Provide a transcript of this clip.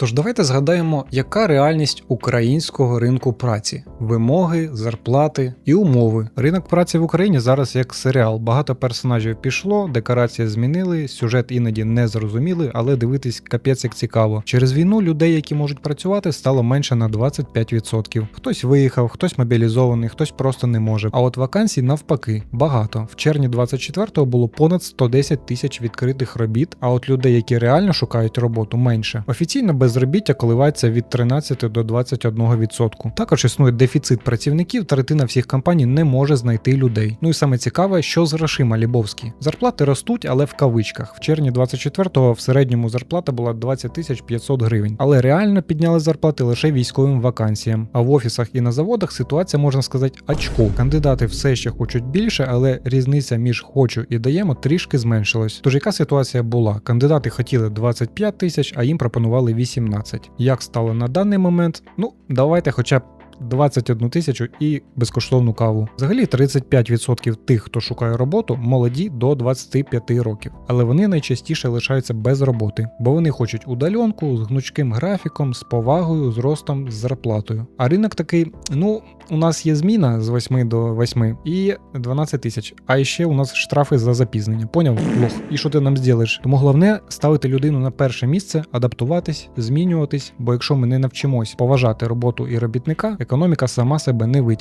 Тож давайте згадаємо, яка реальність українського ринку праці: вимоги, зарплати і умови. Ринок праці в Україні зараз як серіал. Багато персонажів пішло, декорації змінили, сюжет іноді не зрозуміли, але дивитись капець як цікаво. Через війну людей, які можуть працювати, стало менше на 25%. Хтось виїхав, хтось мобілізований, хтось просто не може. А от вакансій навпаки багато. В червні 24-го було понад 110 тисяч відкритих робіт. А от людей, які реально шукають роботу, менше. Офіційно безробіття коливається від 13 до 21%. Також існує дефіцит працівників, третина всіх компаній не може знайти людей. Ну і саме цікаве, що з грошима Лібовські. Зарплати ростуть, але в кавичках. В червні 24-го в середньому зарплата була 20 тисяч 500 гривень. Але реально підняли зарплати лише військовим вакансіям. А в офісах і на заводах ситуація можна сказати очко. Кандидати все ще хочуть більше, але різниця між хочу і даємо трішки зменшилась. Тож яка ситуація була? Кандидати хотіли 25 тисяч, а їм пропонували 18. Як стало на даний момент? Ну, давайте хоча б 21 тисячу і безкоштовну каву. Взагалі 35% тих, хто шукає роботу, молоді до 25 років, але вони найчастіше лишаються без роботи, бо вони хочуть удальонку з гнучким графіком, з повагою, з ростом, з зарплатою. А ринок такий: ну, у нас є зміна з 8 до 8 і 12 тисяч. А ще у нас штрафи за запізнення. Поняв? Лох. І що ти нам зробиш? Тому головне ставити людину на перше місце, адаптуватись, змінюватись. Бо якщо ми не навчимось поважати роботу і робітника, економіка сама себе не витягне.